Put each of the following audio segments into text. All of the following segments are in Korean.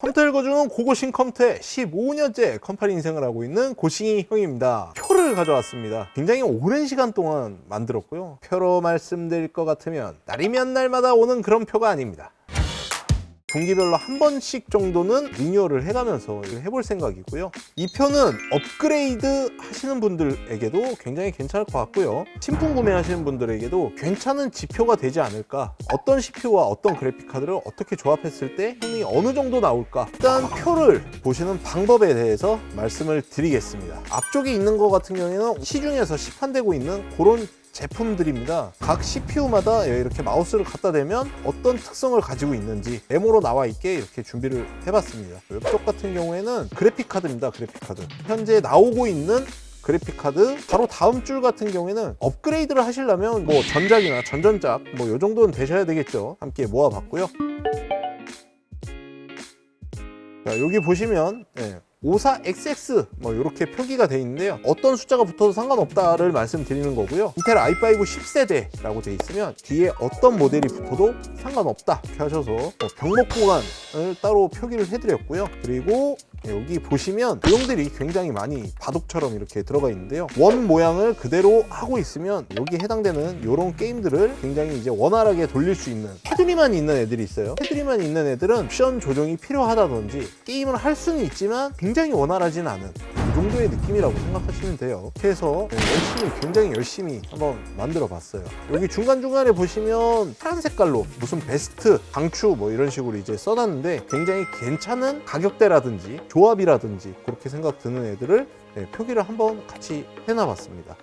컴퓨터 읽어주는 고고싱 컴퓨터의 15년째 컴파니 인생을 하고 있는 고싱이 형입니다. 표를 가져왔습니다. 굉장히 오랜 시간 동안 만들었고요. 표로 말씀드릴 것 같으면 날이면 날마다 오는 그런 표가 아닙니다. 분기별로 한 번씩 정도는 리뉴얼을 해가면서 해볼 생각이고요. 이 표는 업그레이드 하시는 분들에게도 굉장히 괜찮을 것 같고요. 신품 구매하시는 분들에게도 괜찮은 지표가 되지 않을까. 어떤 CPU와 어떤 그래픽 카드를 어떻게 조합했을 때 효능이 어느 정도 나올까. 일단 표를 보시는 방법에 대해서 말씀을 드리겠습니다. 앞쪽에 있는 것 같은 경우에는 시중에서 시판되고 있는 그런 제품들입니다. 각 CPU마다 이렇게 마우스를 갖다 대면 어떤 특성을 가지고 있는지 메모로 나와 있게 이렇게 준비를 해봤습니다. 이쪽 같은 경우에는 그래픽 카드입니다. 그래픽 카드. 현재 나오고 있는 그래픽 카드 바로 다음 줄 같은 경우에는 업그레이드를 하시려면 뭐 전작이나 전전작 뭐 요 정도는 되셔야 되겠죠. 함께 모아봤고요. 자, 여기 보시면 예, 54XX 뭐 이렇게 표기가 되어 있는데요. 어떤 숫자가 붙어도 상관없다를 말씀드리는 거고요. 인텔 i5 10세대라고 되어 있으면 뒤에 어떤 모델이 붙어도 상관없다 이렇게 하셔서 뭐 병목 보관을 따로 표기를 해드렸고요. 그리고 여기 보시면 내용들이 굉장히 많이 바둑처럼 이렇게 들어가 있는데요. 원 모양을 그대로 하고 있으면 여기 해당되는 이런 게임들을 굉장히 이제 원활하게 돌릴 수 있는 테두리만 있는 애들이 있어요. 테두리만 있는 애들은 옵션 조정이 필요하다든지 게임을 할 수는 있지만 굉장히 원활하진 않은 이 정도의 느낌이라고 생각하시면 돼요. 이렇게 해서 열심히 굉장히 열심히 한번 만들어 봤어요. 여기 중간중간에 보시면 파란 색깔로 무슨 베스트, 강추 뭐 이런 식으로 이제 써놨는데 굉장히 괜찮은 가격대라든지 조합이라든지 그렇게 생각 드는 애들을 네, 표기를 한번 같이 해놔봤습니다.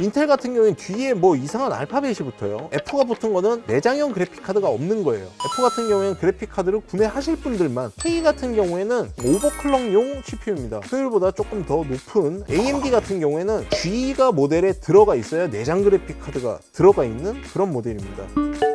인텔 같은 경우에는 뒤에 뭐 이상한 알파벳이 붙어요. F가 붙은 거는 내장형 그래픽 카드가 없는 거예요. F 같은 경우에는 그래픽 카드를 구매하실 분들만 K 같은 경우에는 오버클럭용 CPU입니다. 효율보다 조금 더 높은 AMD 같은 경우에는 G가 모델에 들어가 있어야 내장 그래픽 카드가 들어가 있는 그런 모델입니다.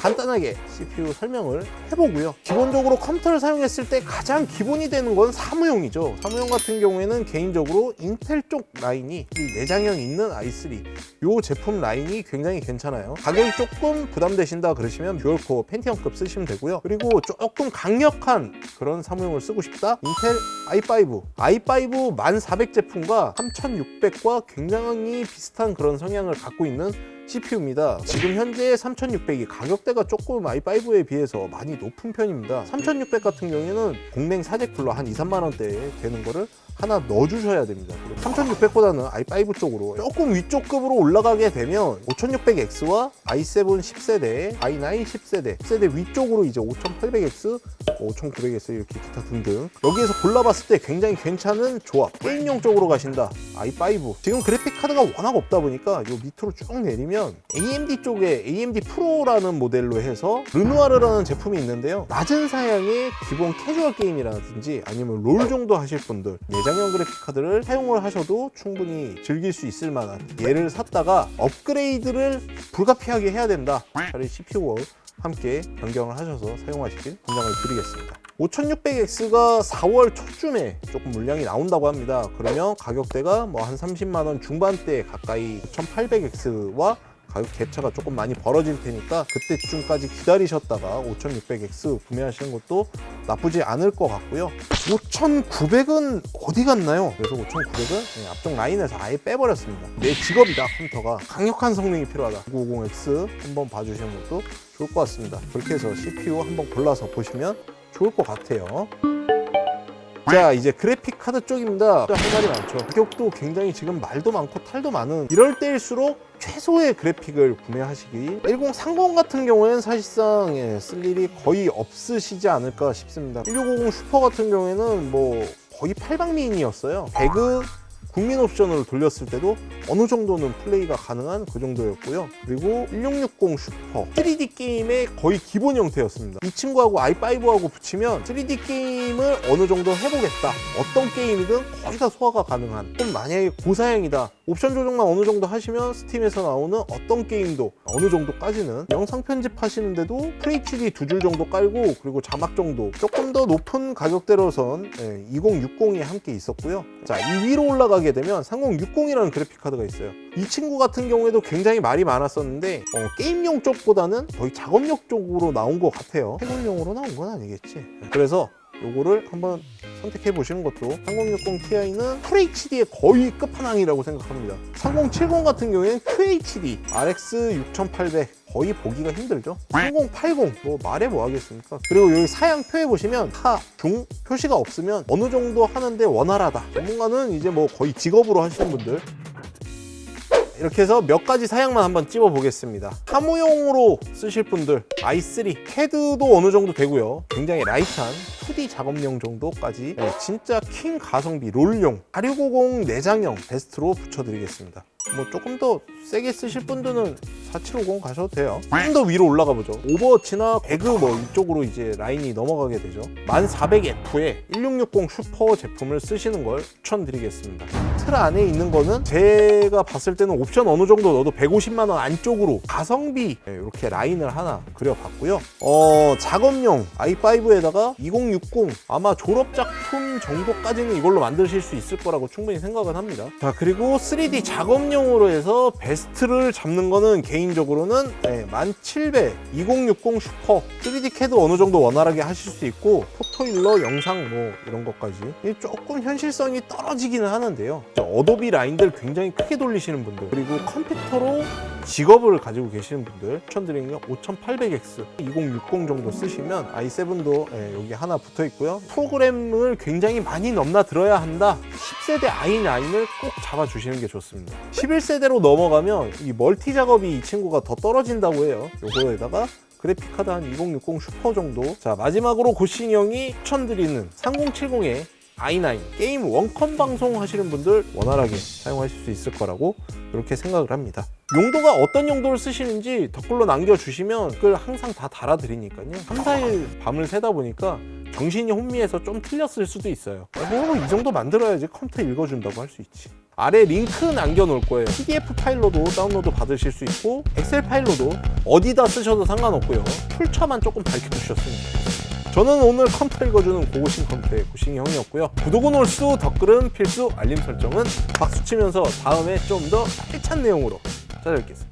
간단하게 CPU 설명을 해보고요. 기본적으로 컴퓨터를 사용했을 때 가장 기본이 되는 건 사무용이죠. 사무용 같은 경우에는 개인적으로 인텔 쪽 라인이 이 내장형 있는 i3 이 제품 라인이 굉장히 괜찮아요. 가격이 조금 부담되신다 그러시면 듀얼코어 펜티엄급 쓰시면 되고요. 그리고 조금 강력한 그런 사무용을 쓰고 싶다? 인텔 i5 i5 1400 제품과 3600과 굉장히 비슷한 그런 성향을 갖고 있는 CPU입니다. 지금 현재 3600이 가격대가 조금 i5에 비해서 많이 높은 편입니다. 3600 같은 경우에는 공랭 사제 쿨러 한 2, 3만 원대에 되는 거를 하나 넣어주셔야 됩니다. 3600보다는 i5 쪽으로 조금 위쪽 급으로 올라가게 되면 5600X와 i7 10세대, i9 10세대, 10세대 위쪽으로 이제 5800X, 5900X 이렇게 기타 등등 여기에서 골라봤을 때 굉장히 괜찮은 조합 게임용 쪽으로 가신다 i5 지금 그래픽 카드가 워낙 없다 보니까 요 밑으로 쭉 내리 면 AMD 쪽에 AMD 프로라는 모델로 해서 르누아르라는 제품이 있는데요 낮은 사양의 기본 캐주얼 게임이라든지 아니면 롤 정도 하실 분들 내장형 그래픽 카드를 사용을 하셔도 충분히 즐길 수 있을 만한 얘를 샀다가 업그레이드를 불가피하게 해야 된다 차라리 CPU와 함께 변경을 하셔서 사용하시길 권장을 드리겠습니다. 5600X가 4월 초쯤에 조금 물량이 나온다고 합니다. 그러면 가격대가 뭐 한 30만 원 중반대 가까이 5800X와 가격 갭차가 조금 많이 벌어질 테니까 그때쯤까지 기다리셨다가 5600X 구매하시는 것도 나쁘지 않을 것 같고요. 5900은 어디 갔나요? 그래서 5900은 앞쪽 라인에서 아예 빼버렸습니다. 내 직업이다 컴퓨터가 강력한 성능이 필요하다. 950X 한번 봐주시는 것도 좋을 것 같습니다. 그렇게 해서 CPU 한번 골라서 보시면 좋을 것 같아요. 자 이제 그래픽 카드 쪽입니다. 할 말이 많죠. 가격도 굉장히 지금 말도 많고 탈도 많은 이럴 때일수록 최소의 그래픽을 구매하시기. 1030 같은 경우에는 사실상 예, 쓸 일이 거의 없으시지 않을까 싶습니다. 1650 슈퍼 같은 경우에는 뭐 거의 8방미인이었어요. 배그 국민 옵션으로 돌렸을 때도 어느 정도는 플레이가 가능한 그 정도였고요. 그리고 1660 슈퍼 3D 게임의 거의 기본 형태였습니다. 이 친구하고 i5하고 붙이면 3D 게임을 어느 정도 해보겠다. 어떤 게임이든 거의 다 소화가 가능한. 그럼 만약에 고사양이다. 옵션 조정만 어느 정도 하시면 스팀에서 나오는 어떤 게임도 어느 정도까지는 영상 편집하시는데도 FHD 두 줄 정도 깔고 그리고 자막 정도 조금 더 높은 가격대로선 2060이 함께 있었고요. 자, 이 위로 올라가 넘어가게 되면 3060이라는 그래픽 카드가 있어요. 이 친구 같은 경우에도 굉장히 말이 많았었는데 어, 게임용 쪽보다는 거의 작업용 쪽으로 나온 것 같아요. 해골용으로 나온 건 아니겠지. 그래서 요거를 한번 선택해 보시는 것도 3060 Ti는 FHD의 거의 끝판왕이라고 생각합니다. 3070 같은 경우에는 QHD, RX 6800 거의 보기가 힘들죠. 3080 뭐 말해 뭐 하겠습니까? 그리고 여기 사양표에 보시면 하, 중 표시가 없으면 어느 정도 하는데 원활하다. 전문가는 이제 뭐 거의 직업으로 하시는 분들 이렇게 해서 몇 가지 사양만 한번 찝어 보겠습니다. 사무용으로 쓰실 분들 i3 캐드도 어느 정도 되고요. 굉장히 라이트한 2D 작업용 정도까지 네, 진짜 킹 가성비 롤용 4650 내장형 베스트로 붙여드리겠습니다. 뭐 조금 더 세게 쓰실 분들은 4750 가셔도 돼요. 좀 더 위로 올라가 보죠. 오버워치나 배그 뭐 이쪽으로 이제 라인이 넘어가게 되죠. 1400F에 1660 슈퍼 제품을 쓰시는 걸 추천드리겠습니다. 틀 안에 있는 거는 제가 봤을 때는 옵션 어느 정도 넣어도 150만 원 안쪽으로 가성비 네, 이렇게 라인을 하나 그려봤고요. 어 작업용 i5에다가 2060 아마 졸업 작품 정도까지는 이걸로 만드실 수 있을 거라고 충분히 생각은 합니다. 자 그리고 3D 작업용 으로 해서 베스트를 잡는 거는 개인적으로는 네, 1700 2060 슈퍼. 3D 캐드 어느 정도 원활하게 하실 수 있고 포토일러 영상 뭐 이런 것까지 조금 현실성이 떨어지기는 하는데요. 저 어도비 라인들 굉장히 크게 돌리시는 분들 그리고 컴퓨터로 직업을 가지고 계시는 분들 추천드리는 게 5800X 2060 정도 쓰시면 i7도 예, 여기 하나 붙어 있고요. 프로그램을 굉장히 많이 넘나들어야 한다. 10세대 i9을 꼭 잡아주시는 게 좋습니다. 11세대로 넘어가면 이 멀티 작업이 이 친구가 더 떨어진다고 해요. 요거에다가 그래픽 카드 한 2060 슈퍼 정도. 자 마지막으로 고신 형이 추천드리는 3070의 i9 게임 원컴 방송 하시는 분들 원활하게 사용하실 수 있을 거라고 이렇게 생각을 합니다. 용도가 어떤 용도를 쓰시는지 댓글로 남겨주시면 그걸 항상 다 달아드리니까요. 3, 4일 밤을 새다 보니까 정신이 혼미해서 좀 틀렸을 수도 있어요. 뭐이 정도 만들어야지 컴퓨터 읽어준다고 할 수 있지. 아래 링크 남겨놓을 거예요. PDF 파일로도 다운로드 받으실 수 있고 엑셀 파일로도 어디다 쓰셔도 상관없고요. 출처만 조금 밝혀주셨으면 좋겠습니다. 저는 오늘 컴퓨터 읽어주는 고고싱 컴퓨터의 고싱이 형이었고요. 구독은 올수, 댓글은 필수, 알림 설정은 박수 치면서 다음에 좀 더 알찬 내용으로 찾아뵙겠습니다.